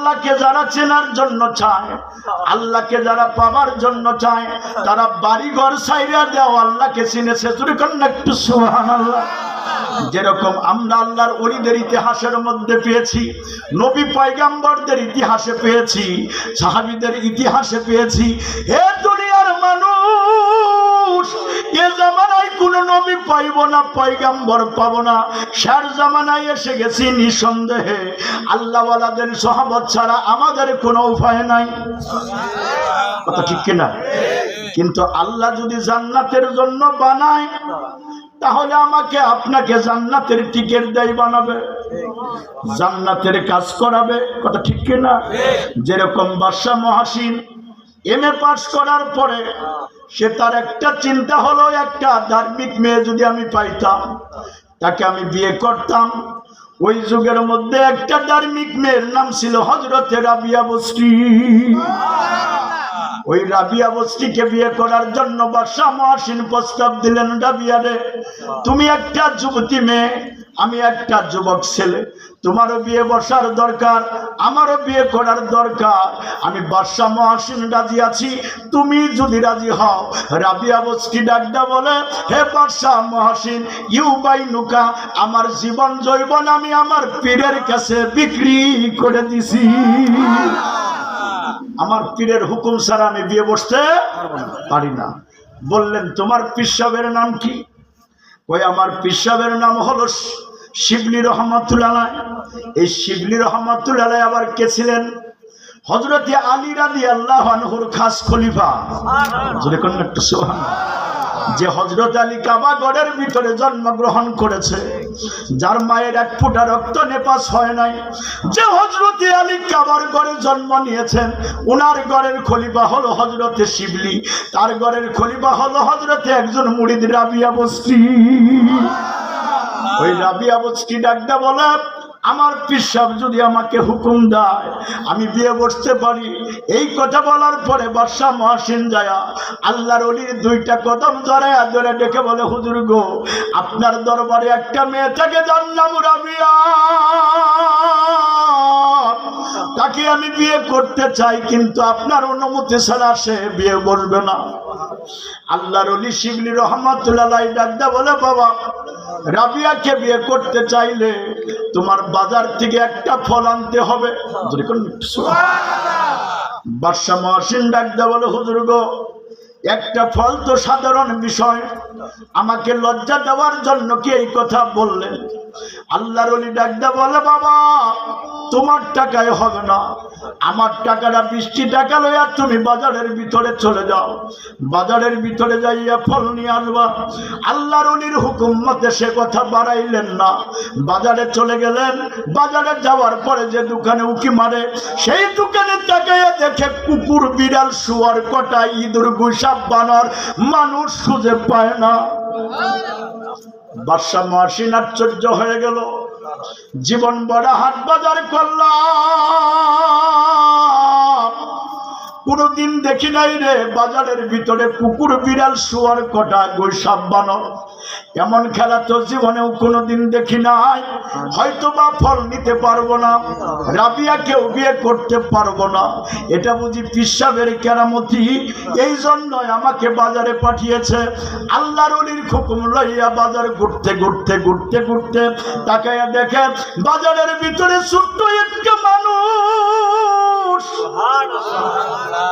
আল্লাহকে যারা চেনার জন্য চায়, আল্লাহকে যারা পাবার জন্য চায়, তারা বাড়িঘর সাইরা দেওয়া আল্লাহকে চিনেছে তুমি কন্যা একটু সুহান আল্লাহ যেরকম আমরা আল্লাহর অলিদের ইতিহাসের মধ্যে পেয়েছি, নবী পয়গাম্বরদের ইতিহাসে পেয়েছি, সাহাবিদের ইতিহাসে পেয়েছি হে দুনিয়ার মানুষ, এ জামানায় কোন নবী পাইব না, পয়গাম্বর পাব না। সার জামানায় এসে গেছি নিঃসন্দেহে। আল্লাহওয়ালাদের সহবত ছাড়া আমাদের কোনো উপায় নাই। কথা ঠিক কিনা? কিন্তু আল্লাহ যদি জান্নাতের জন্য বানায়, তাহলে আমাকে আপনাকে জান্নাতের টিকেট দেয় বানাবে। জান্নাতের কাজ করাবে। কথা ঠিক কিনা? যেরকম বাদশাহ মহাসিন এম এ পাস করার পরে সে তার একটা চিন্তা হলো একটা ধার্মিক মেয়ে যদি আমি পাইতাম তাকে আমি বিয়ে করতাম। ওই যুগের মধ্যে একটা ধার্মিক মেয়ের নাম ছিল হজরতে রাবিয়া বস্তি। ওই রাবিয়া বস্তিকে বিয়ে করার জন্য বাদশাহ মহাসিন প্রস্তাব দিলেন রাবিয়া রে তুমি একটা যুবতী মেয়ে আমি একটা যুবক ছেলে। তোমারও বিয়ে বসার দরকার, আমারও বিয়ে করার দরকার। আমি বাদশাহ মহাসিন রাজি আছি, তুমি যদি রাজি হও। রাবিয়া বস্তি ডাকডা বলে, হে বাদশাহ মহাসিন, ইউ বাই নুকা, আমার জীবন জৈবন আমি আমার পীরের কাছে বিক্রি করে দিছি। আমার পীরের হুকুম ছাড়া আমি বিয়ে বসতে পারি না। বললেন, তোমার পিসাবের নাম কি? ওই আমার পিসাবের নাম হলো শিবলি রহমতুল্লাহ এই শিবলি রহমতুল্লাহ আবার কে ছিলেন? হজরতে আলী রাজি আল্লাহ খাস খলিফা। যে হজরত আলী কাবাগড়ের ভিতরে জন্মগ্রহণ করেছে। যার মায়ের এক ফুটা রক্ত নেপাস হয় নাই। যে হজরতে আলী কাবার গড়ে জন্ম নিয়েছেন, উনার গড়ের খলিবা হল হজরতে শিবলি। তার গড়ের খলিফা হলো হজরতে একজন মুড়িদ রাবিয়া বস্তি। ওই রাবিয়া বস্তি ডাকটা বলে আমার পিসাব যদি আমাকে হুকুম দেয়, আমি বিয়ে বসতে পারি। এই কথা বলার পরে বর্ষা মহাসিন যায়া আল্লাহর অলির দুইটা কদম ধরে ধরে ডেকে বলে, হুজুর গো, আপনার দরবারে একটা মেয়ে থাকে যার বিয়া তাকে আমি বিয়ে করতে চাই, কিন্তু আপনার অনুমতি ছাড়া সে বিয়ে বসবে না। আল্লাহর অলি শিবলি রহমতুল্লাহ ডাকদা বলে, বাবা, রাবিয়াকে বিয়ে করতে চাইলে তোমার বাজার থেকে একটা ফল আনতে হবে। বাদশা মহাসিন ডাকদা বলে, হুজুর গো, একটা ফল তো সাধারণ বিষয়। আমাকে লজ্জা দেওয়ার জন্য কি এই কথা বললেন? আল্লাহর অলি ডাকদা বলে, বাবা তোমার টাকায় হবে না। আমার টাকাটা বৃষ্টি টাকা লইয়া তুমি বাজারের ভিতরে চলে যাও। বাজারের ভিতরে যাইয়া ফল নিয়ে আসবা আল্লাহর অলির হুকুম মতে সে কথা বাড়াইলেন না। বাজারে চলে গেলেন। বাজারে যাওয়ার পরে যে দোকানে উকি মারে, সেই দোকানে তাকাইয়া দেখে কুকুর, বিড়াল, শুয়ার, কটা, ইঁদুর, গুসাপ, বানর, মানুষ খুঁজে পায় না। বাদশা মহাসিন আশ্চর্য হয়ে গেল। জীবন বড় হাট বাজার করলাম। কোনোদিন দেখি নাই রে বাজারের ভিতরে কুকুর বিড়াল, শোয়ার কটা, গৈসাপ বানর। এমন খেলা তো জীবনেও কোনোদিন দেখি নাই। হয়তো বা ফল নিতে পারব না রাবিয়া কেউ বিয়ে করতে পারব না। এটা বুঝি পিসাবের কেরামতি। এই জন্যই আমাকে বাজারে পাঠিয়েছে। আল্লাহর অলির খুকুম লইয়া বাজার ঘুরতে ঘুরতে ঘুরতে ঘুরতে তাকাইয়া দেখে বাজারের ভিতরে ছোট্ট একটা মানুষ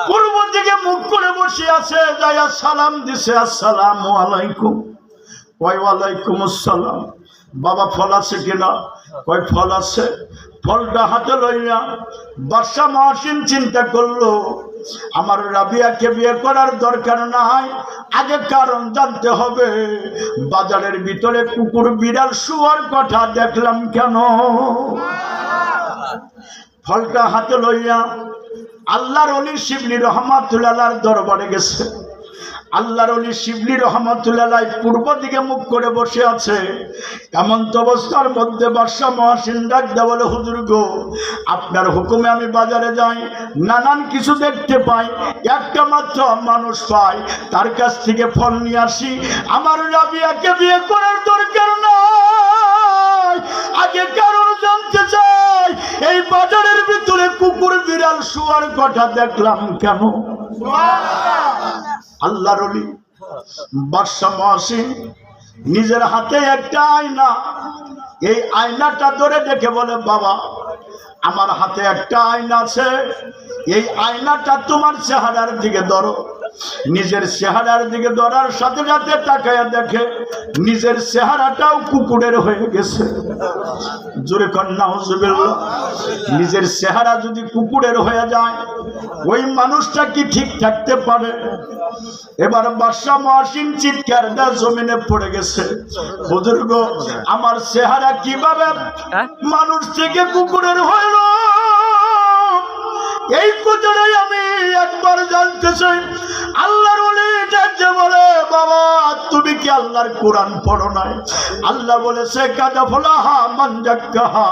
পূর্ব দিকে মুখ করে বসে আছে যাইয়া সালাম দিছে, আসসালাম আলাইকুম। কয় আসসালাম। বাবা, ফল আছে কিনা? কয়, ফল আছে। ফলটা হাতে লইয়া বর্ষা মহাসিন চিন্তা করল, আমার রাবিয়াকে বিয়ে করার দরকার নাই, আগে কারণ জানতে হবে। বাজারের ভিতরে কুকুর, বিড়াল, শুয়ার কথা দেখলাম কেন? ফলটা হাতে লইয়া আল্লাহর অলি শিবলি রহমাতুল্লাহর দরবারে গেছে। আল্লাহর অলি শিবলি রহমতুল্লাহ পূর্ব দিকে মুখ করে বসে আছে। এমন অবস্থার মধ্যে বাদশাহ মহাসিন ডাক দেওয়ালে হুজুর গো, আপনার হুকুমে আমি বাজারে যাই, নানান কিছু দেখতে পাই, একটা মাত্র মানুষ পাই, তার কাছ থেকে ফল নিয়ে আসি। আমার রাবিয়াকে বিয়ে করার দরকার নাই। আগে কারণ জানতে চাই? এই বাজারের ভিতরে কুকুর বিড়াল শুয়ার কথা দেখলাম কেন? আল্লাহর বাদশা মহাসিন নিজের হাতে একটা আয়না। এই আয়নাটা ধরে দেখে বলে বাবা আমার হাতে একটা আয়না আছে। এই আয়নাটা তোমার চেহারার দিকে ধরো। নিজের চেহারার দিকে ধরার সাথে সাথে তাকায়া দেখে নিজের চেহারাটাও কুকুরের হয়ে গেছে। জোরে কন্যা হুজুবিল্লাহ নিজের চেহারা যদি কুকুরের হয়ে যায় ওই মানুষটা কি ঠিক থাকতে পারে? এবার বাদশা মহাসিন চিৎকার দেয় জমিনে পড়ে গেছে। বুজুর্গ আমার চেহারা কীভাবে মানুষ থেকে কুকুরের হইল? এই কথাটাই আমি একবার জানতে চাই। আল্লাহর বলে, বাবা, তুমি কি আল্লাহর কোরআন পড়ো নাই? আল্লাহ বলেছে কাদা ফলাহা মানজাক্কাহা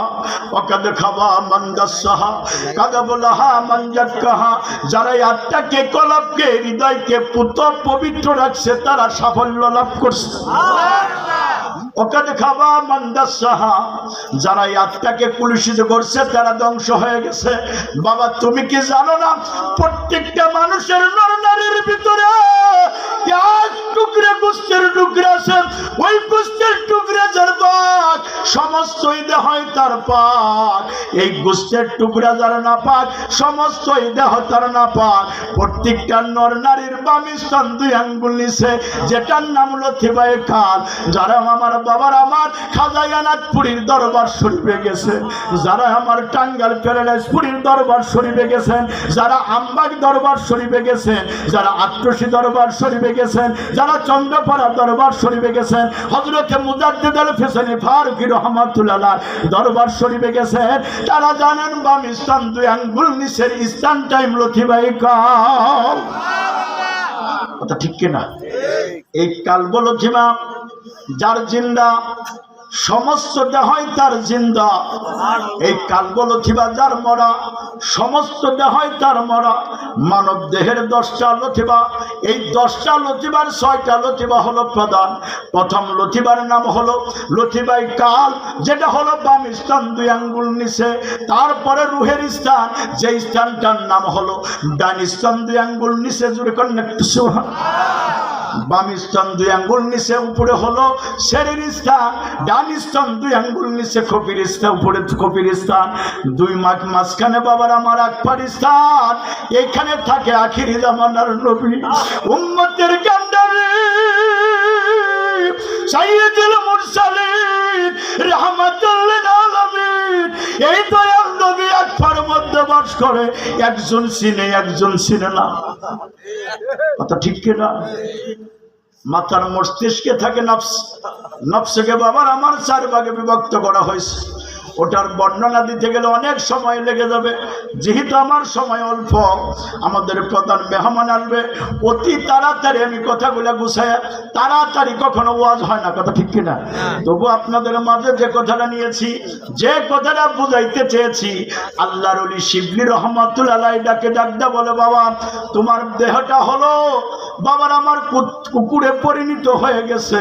অকাদ খাবা মানদাসাহা কাদা বলাহা মানজাক্কাহা যারা আত্মাকে, কলবকে, হৃদয়কে পুত পবিত্র রাখছে, তারা সাফল্য লাভ করছে। ওকাদ খাবা মান্দাসাহা যারা আত্মাকে কুলুষিত করছে, তারা ধ্বংস হয়ে গেছে। বাবা, তুমি কি জানো না, প্রত্যেকটা মানুষের ভিতরে পাক, সমস্তই দেহ তার পাক। এই টুকরা যার দেহ তার প্রত্যেকটা নর নারীর দুই যেটার নাম লথিবাই খাল। যারা আমার বাবার আমার খাজাইয়ানাথপুরীর দরবার শরীফে গেছে। যারা আমার টাঙ্গাল প্যারাডাইসপুরীর দরবার শরীফে গেছেন যারা আমবাগ দরবার শরীফে গেছেন যারা আত্মসী দরবার শরীফে গেছেন যারা চন্দ্রপাড়া দরবার শরীফে গেছেন হজরতে মুজাদ্দিদ আল ফেসানি ফারুকি রহমাতুল্লাহ দরবার শরীফে গেছেন তারা জানেন বাম স্থান দুই আঙ্গুল নিচের স্থান টাইম লথিবাই কাল কথা ঠিক কিনা? এই কালব লথিমা যার জিন্দা সমস্ত দেহই তার জিন্দা। এই কালব লথিবা যার মরা সমস্ত দেহই তার মরা। মানব দেহের দশটা লথিবা এই দশটা লথিবার ছয়টা লথিবা হলো প্রধান। প্রথম লথিবার নাম হলো লথিবাই কাল, যেটা হলো বাম স্থান দুই আঙ্গুল নিচে। তারপরে রুহের স্থান যে স্থানটার নাম হলো ডান স্থান দুই আঙ্গুল নিচে জুড়ে একটু বাম স্তন দুই আঙ্গুল নিচে, উপরে হলো শরীর স্থান, ডান স্তন দুই আঙ্গুল নিচে কপির স্থান, উপরে কপির স্থান। দুই মাঠ মাঝখানে বাবার, আমার আকবার স্থান। এখানে থাকে আখিরি জামানার নবী। উম্মতের কান্ডারে সাইয়্যিদুল মুরসালিন রাহমাতুল আলামিন। এই দয়াল নবী আকবার মধ্যে বাস করে একজন চিনে একজন চিনে না। কথা ঠিক কিনা? মাথার মস্তিষ্কে থাকে নফস। নফসকে বাবার আমার চার ভাগে বিভক্ত করা হয়েছে। ওটার বর্ণনা দিতে গেলে অনেক সময় লেগে যাবে। যেহেতু আমার সময় অল্প আমাদের প্রধান মেহমান আসবে। অতি তাড়াতাড়ি আমি কথাগুলো গুছাই তাড়াতাড়ি কখনো ওয়াজ হয় না কথা ঠিক কিনা? তবু আপনাদের মাঝে যে কথাটা নিয়েছি যে কথাটা বুঝাইতে চেয়েছি আল্লাহর অলি শিবলি রহমাতুল আলাই ডাকে ডাকদা বলে বাবা তোমার দেহটা হলো বাবার আমার কুকুরে পরিণত হয়ে গেছে।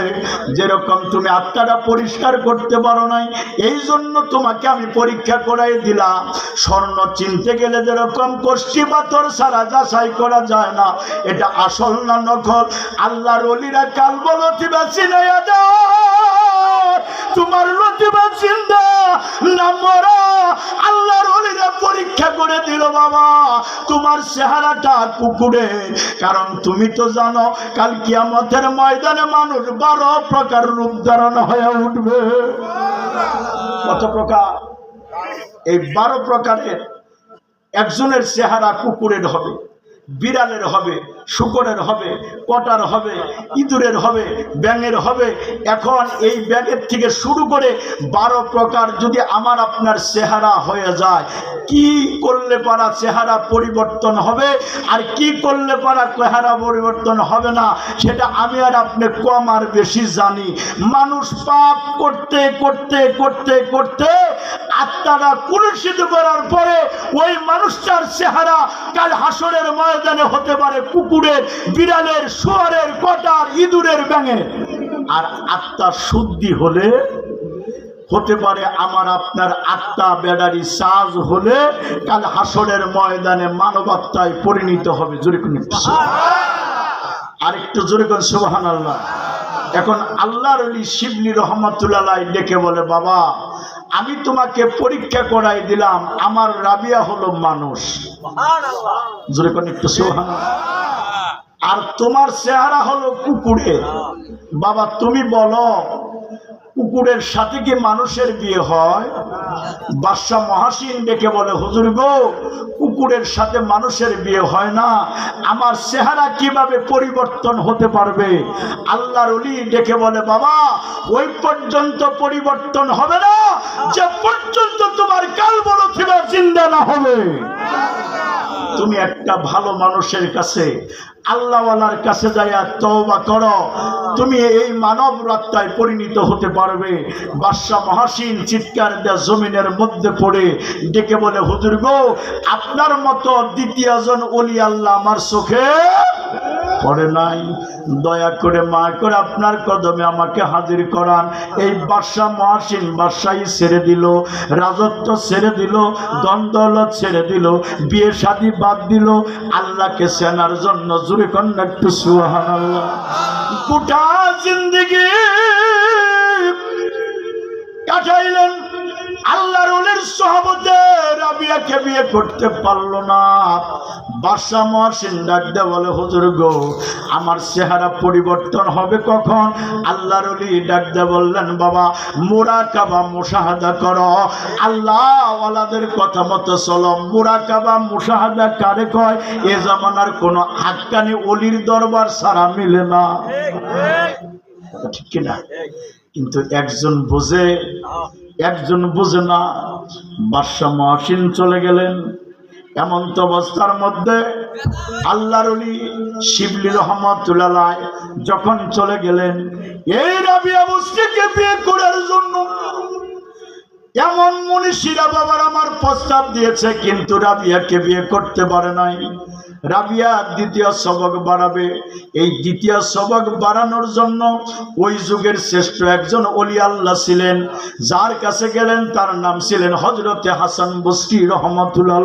যেরকম তুমি আত্মাটা পরিষ্কার করতে পারো নাই এই জন্য তোমাকে আমি পরীক্ষা করাই দিলাম। স্বর্ণ চিনতে গেলে যেরকম কষ্টি পাথর সারা যাচাই করা যায় না। এটা আসল না নকল? আল্লাহর অলিরা কাল বলো তিবা চিনাইয়া দাও তোমার লতিবা চিন্তা না মরা। আল্লাহর অলিরা পরীক্ষা করে দিল, বাবা। তোমার চেহারাটা কুকুরে। কারণ তুমি তো জানো, কাল কিয়ামতের ময়দানে মানুষ বারো প্রকার রূপ ধারণ হয়ে উঠবে। কত প্রকার এই বারো প্রকারের একজনের চেহারা কুকুরের হবে। বিড়ালের হবে, শুকরের হবে, কটার হবে, ইঁদুরের হবে, ব্যাঙের হবে। এখন এই ব্যাঙের থেকে শুরু করে বারো প্রকার যদি আমার আপনার চেহারা হয়ে যায়, কি করলে পারা চেহারা পরিবর্তন হবে? আর কি করলে পারা চেহারা পরিবর্তন হবে না, সেটা আমি আর আপনি কম আর বেশি জানি। মানুষ পাপ করতে করতে করতে করতে আত্মারা কুলুষিত করার পরে ওই মানুষটার চেহারা কাল হাসরের ময়দানে হতে পারে কুকুরের, বিড়ালের, শুয়ারের, কটার, ইঁদুরের ব্যাঙের। আর আত্মার শুদ্ধি হলে, হতে পারে আমার আপনার আত্মা ব্যাটারি চার্জ হলে, কাল হাসরের ময়দানে মানবাত্মায় পরিণত হবে। জোরে কোন আরেকটু জোরে কোন সুবাহান আল্লাহ এখন আল্লাহর আলী শিবলি রহমতুল্লাহ ডেকে বলে, বাবা আমি তোমাকে পরীক্ষা করাই দিলাম, আমার রাবিয়া হলো মানুষ। আর তোমার চেহারা হলো কুকুরে বাবা, তুমি বলো কুকুরের সাথে কি মানুষের বিয়ে হয়? বাদশাহ মহাসিন ডেকে বলে, হুজুর গো, কুকুরের সাথে মানুষের বিয়ে হয় না। আমার চেহারা কীভাবে পরিবর্তন হতে পারবে? আল্লাহর অলি ডেকে বলে, বাবা, ওই পর্যন্ত পরিবর্তন হবে না। যে পর্যন্ত তোমার কাল বড় থিবা চিন্তা না হবে। তুমি একটা ভালো মানুষের কাছে আল্লাহওয়ালার কাছে যাইয়া তওবা করো। তুমি এই মানব রাত্তায় পরিণত হতে পারবে। বাদশাহ মহাসিন চিৎকার দেয়া জমিনের মধ্যে পড়ে ডেকে বলে, হুজুর গো, আপনার মতো দ্বিতীয়জন অলি আল্লাহ আমার চোখে পড়ে নাই। দয়া করে মা করে আপনার কদমে আমাকে হাজির করান। এই বাদশাহ মহাসিন বাদশাহী ছেড়ে দিল, রাজত্ব ছেড়ে দিল দ্বন্দ্বলত ছেড়ে দিল, বিয়ে শাদী বাদ দিল। আল্লাহকে সেনার জন্য জুড়ে কন্যা একটু সুহান আল্লাহ গোটা জিন্দিগি কাটাইলেন আল্লাহর ওলের সহবতে রাবিয়াকে বিয়ে করতে পারল না। বাদশা মহাসিন ডাকতে বলে হুজুর গো আমার চেহারা পরিবর্তন হবে কখন? আল্লাহর ওলি ডাকতে বললেন বাবা মোরা কাবা মুশাহাদা করো। আল্লাহ ওয়ালাদের কথা মতো চলো। মোরা কাবা মুশাহাদা কারে কয়? এ জামানার কোনো হাক্কানি অলির দরবার সারা মিলে না। ঠিক কিনা? কিন্তু একজন বোঝে একজন বুঝে না বাদশাহ মহাসিন চলে গেলেন। এমন তো অবস্থার মধ্যে আল্লাহর শিবলি রহমতুল্লাহ যখন চলে গেলেন, এই রাবিয়া অবস্থাকে বিয়ে করার জন্য এমন মনীষীরা বাবার আমার প্রস্তাব দিয়েছে, কিন্তু রাবিয়াকে বিয়ে করতে পারে নাই। রাবিয়া দ্বিতীয় সবক বাড়াবে। এই দ্বিতীয় সবক বাড়ানোর জন্য ওই যুগের শ্রেষ্ঠ একজন অলি আল্লাহ ছিলেন। যার কাছে গেলেন তার নাম ছিলেন হজরতে হাসান বস্তি রহমতুল্লাহ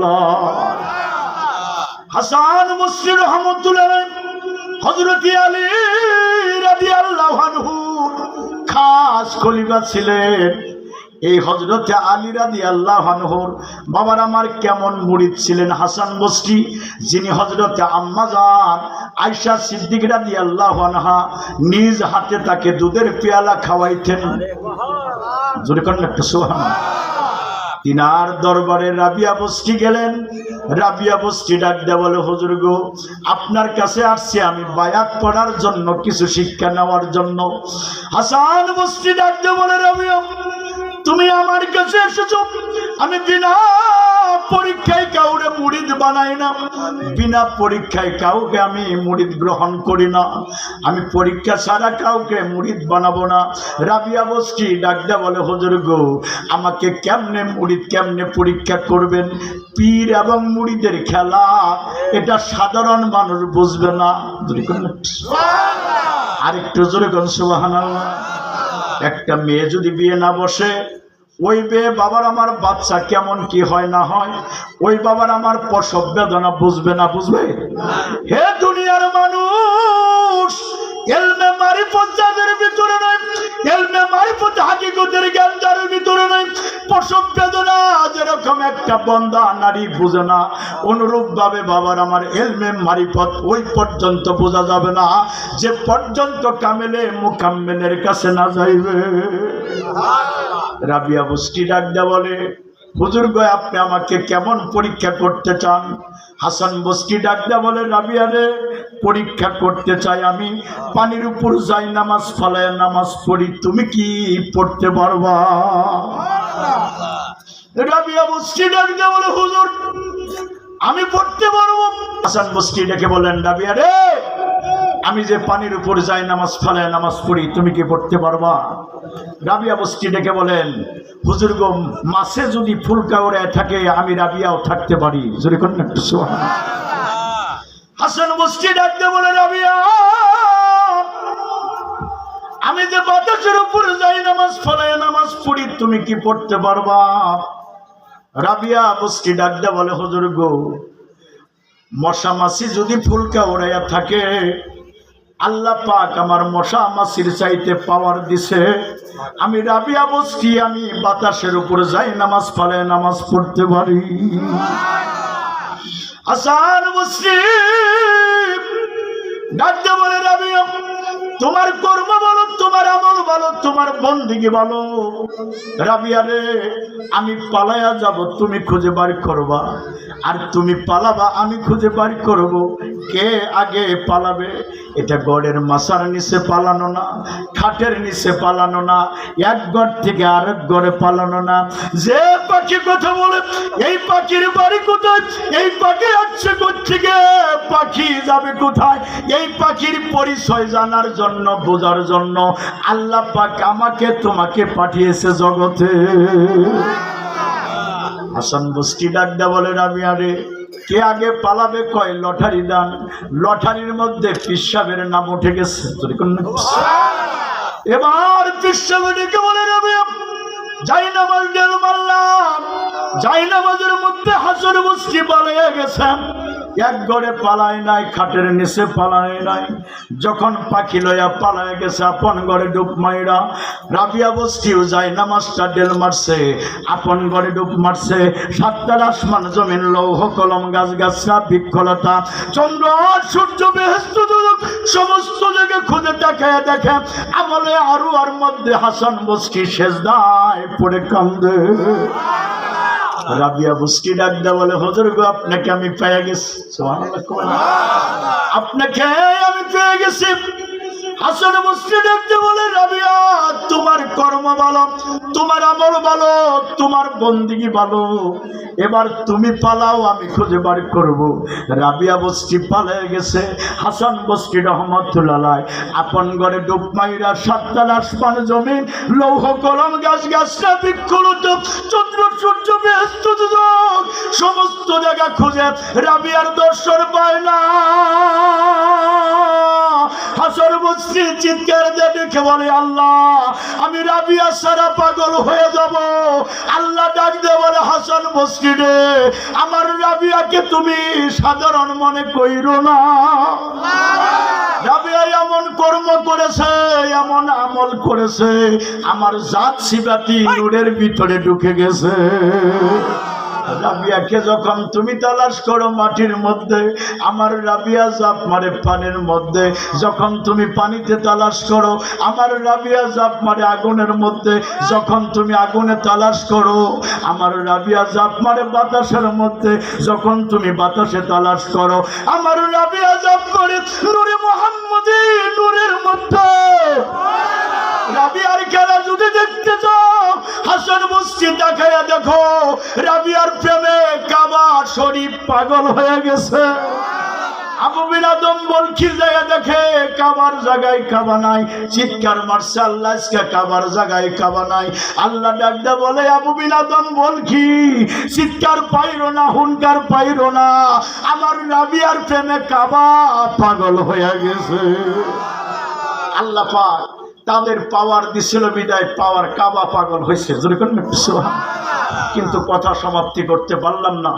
হাসান বস্তি রহমতুল্লাহ হজরতি আলী রাদি আল্লাহ খাস খলিফা ছিলেন। এই হজরতে আলী রাদি আল্লাহ হানহর বাবার আমার কেমন মুরিদ ছিলেন হাসান বস্তি যিনি হজরতে আম্মাজান আয়সা সিদ্দিক রাদি আল্লাহ আনহা নিজ হাতে তাকে দুধের পেয়ালা খাওয়াইতেন। জোরে করেন একটা সোহান তিনার দরবারে রাবিয়া বস্তি গেলেন। রাবিয়া বস্তি ডাক দেয়া বলে হুজুর গো আপনার কাছে আসছি আমি বায়াত পড়ার জন্য কিছু শিক্ষা নেওয়ার জন্য। হাসান বস্তি ডাক বলে রাবিয়া তুমি আমার কাছে এসেছ। আমি বিনা পরীক্ষায় কাউরে মুড়িদ বানাই না। বিনা পরীক্ষায় কাউকে আমি মুড়িদ গ্রহণ করি না। আমি পরীক্ষা ছাড়া কাউকে মুড়িদ বানাবো না। রাবিয়া বস্তি ডাকদা বলে, হজুর গো, আমাকে কেমনে মুড়িদ, কেমনে পরীক্ষা করবেন? পীর এবং মুড়িদের খেলা, এটা সাধারণ মানুষ বুঝবে না। আরেকটু জোরে কোন সুবাহান একটা মেয়ে যদি বিয়ে না বসে, ওই মেয়ে বাবার আমার বাচ্চা কেমন কি হয় না হয়, ওই বাবার আমার প্রসব বেদনা বুঝবে না বুঝবে? হে দুনিয়ার মানুষ এলমে মারিফত যাদের ভিতরে নয় এলমে মারিফত হাকিকতের জ্ঞান যাদের ভিতরে নয় প্রসব বেদনা যেরকম একটা বন্দা নারী বুঝে না অনুরূপ ভাবে বাবার আমার এলমে মারিফত ওই পর্যন্ত বোঝা যাবে না যে পর্যন্ত কামেলে মুকাম্মেলের কাছে না যাইবে। রাবিয়া বস্তি ডাকদা বলে হুজুর গয় আপনি আমাকে কেমন পরীক্ষা করতে চান? হাসান বস্তি ডাকদা বলে রাবিয়া রে পরীক্ষা করতে চাই আমি। পানির উপর যাই নামাজ ফালায় নামাজ পড়ি। তুমি কি পড়তে পারবা? রাবিয়া বস্তি ডাকদা বলে হুজুর আমি পড়তে পারব। হাসান বস্তি ডেকে বলেন রাবিয়া রে আমি যে পানির উপর যাই নামাজ ফালায় নামাজ পড়ি তুমি কি পড়তে পারবা? রাবিয়া বস্তি ডেকে বলেন হুজুর গম মাসে যদি ফুলকা ওড়ে থাকে আমি রাবিয়াও থাকতে পারি। যদি কোন একটু হাসান বস্তি ডাকতে বলে রাবিয়া। আমি যে বাতাসের উপরে যাই, নামাজ ফলায় নামাজ পড়ি, তুমি কি পড়তে পারবা? রাবিয়া বস্তি ডাকডা বলে, হজুর গো, মশা মাছি যদি ফুলকা ওড়াইয়া থাকে, আল্লাহ পাক আমার মশা মাছির চাইতে পাওয়ার দিছে। আমি রাবিয়া বস্তি আমি বাতাসের উপরে যাই, নামাজ ফলায় নামাজ পড়তে পারি। আসান মুসলিম। ডাকতে বলে রবি তোমার কর্ম বলো, তোমার আমল বলো, তোমার বন্দিগি বলো। রাবিয়া আমি পালায়া যাব, তুমি খুঁজে বার করবা। আর তুমি পালাবা, আমি খুঁজে বার করব। কে আগে পালাবে? এটা গড়ের মাসার নিচে পালানো না, খাটের নিচে পালানো না, এক গড় থেকে আরেক গড়ে পালানো না। যে পাখি কথা বলে, এই পাখির বাড়ি কোথায়? এই পাখি আসছে থেকে পাখি যাবে কোথায়? এই পাখির পরিচয় জানার জন্য, বোঝার জন্য আল্লাহ পাক আমাকে, তোমাকে পাঠিয়েছে জগতে। হাসান বস্তি ডাকডা বলে রাবি আরে, কে আগে পালাবে কয় লটারি দান? লটারির মধ্যে পিসাবের নাম উঠে গেছে। এবার পিসাবে ডেকে বলে রবি যাই নামাজ মারলাম যাই নামাজের মধ্যে হাসান বস্তি পালিয়ে গেছে। এক গড়ে পালায় নাই, খাটের নিচে পালায় নাই। যখন পাখি লয়া পালায় গেছে আপন ঘরে ডুব মাইরা, রাবিয়া বস্তিও যায়, নামাজটা ডেল মারছে, আপন ঘরে ডুব মারছে। সাতটার আসমান, জমিন, লৌহ, কলম গাছ গাছরা বৃক্ষলতা। চন্দ্র, সূর্য বেহস্ত সমস্ত জায়গায় খুঁজে দেখে দেখে, আমলে আরও আর মধ্যে হাসান বস্তি শেষ দায় পড়ে কান্দে। রাবিয়া বুসকি ডাকদা বলে হজুর গো আপনাকে আমি পেয়ে গেছি? আপনাকে আমি পেয়ে গেছি। হাসান মুসলি ডাকতে বলে, রাবিয়া, তোমার কর্ম ভালো, তোমার আমল ভালো, তোমার বন্দিগি ভালো। এবার তুমি পালাও, আমি খুঁজে বার করব। রাবিয়া বস্তি পালিয়ে গেছে, হাসান বস্তি রহমতুল্লাহ আপন ঘরে ডুব মাইরা সাতটা আসমান জমিন, লৌহ কলম, গাছ গাছটা বৃক্ষলত চন্দ্র, সূর্য ব্যস্ত সমস্ত জায়গা খুঁজে রাবিয়ার দর্শন পায় না। হাসর বস্তি চিৎকার দেখে বলে, আল্লাহ, আমি রাবিয়া সারা পাগল হয়ে যাব। আল্লাহ ডাক দিয়ে বলে হাসান বস্তি রে আমার রাবিয়াকে তুমি সাধারণ মনে কইরো না। রাবিয়া এমন কর্ম করেছে, এমন আমল করেছে, আমার জাত সিবাতি নূরের ভিতরে ঢুকে গেছে। রাবিয়াকে যখন তুমি তালাশ করো মাটির মধ্যে, আমার রাবিয়া জাপ মারে পানির মধ্যে। যখন তুমি পানিতে তালাশ করো, আমার রাবিয়া জাপ মারে আগুনের মধ্যে। যখন তুমি আগুনে তালাশ করো, আমার রাবিয়া জাপ মারে বাতাসের মধ্যে। যখন তুমি বাতাসে তালাশ করো, আমার রাবিয়া জাপ করে নূরে মোহাম্মদী, নূরের মধ্যে। রাবিয়ার খেলা যদি দেখতে দেখো, রাবিয়ার প্রেমে শরীফ পাগল হয়ে গেছে। চিৎকার মারছে, আল্লাহ, আজকে কাবার জায়গায় কাবা নাই। আল্লাহ ডাকদা বলে, আবু বিনাদম বলকি চিৎকার পাইরো না হুনকার পাইরো না। আমার রাবিয়ার প্রেমে কাবা পাগল হয়ে গেছে। আল্লাহ পাক তাদের পাওয়ার দিছিল বিদায় পাওয়ার কাবা পাগল হয়েছে? কিন্তু কথা সমাপ্তি করতে পারলাম না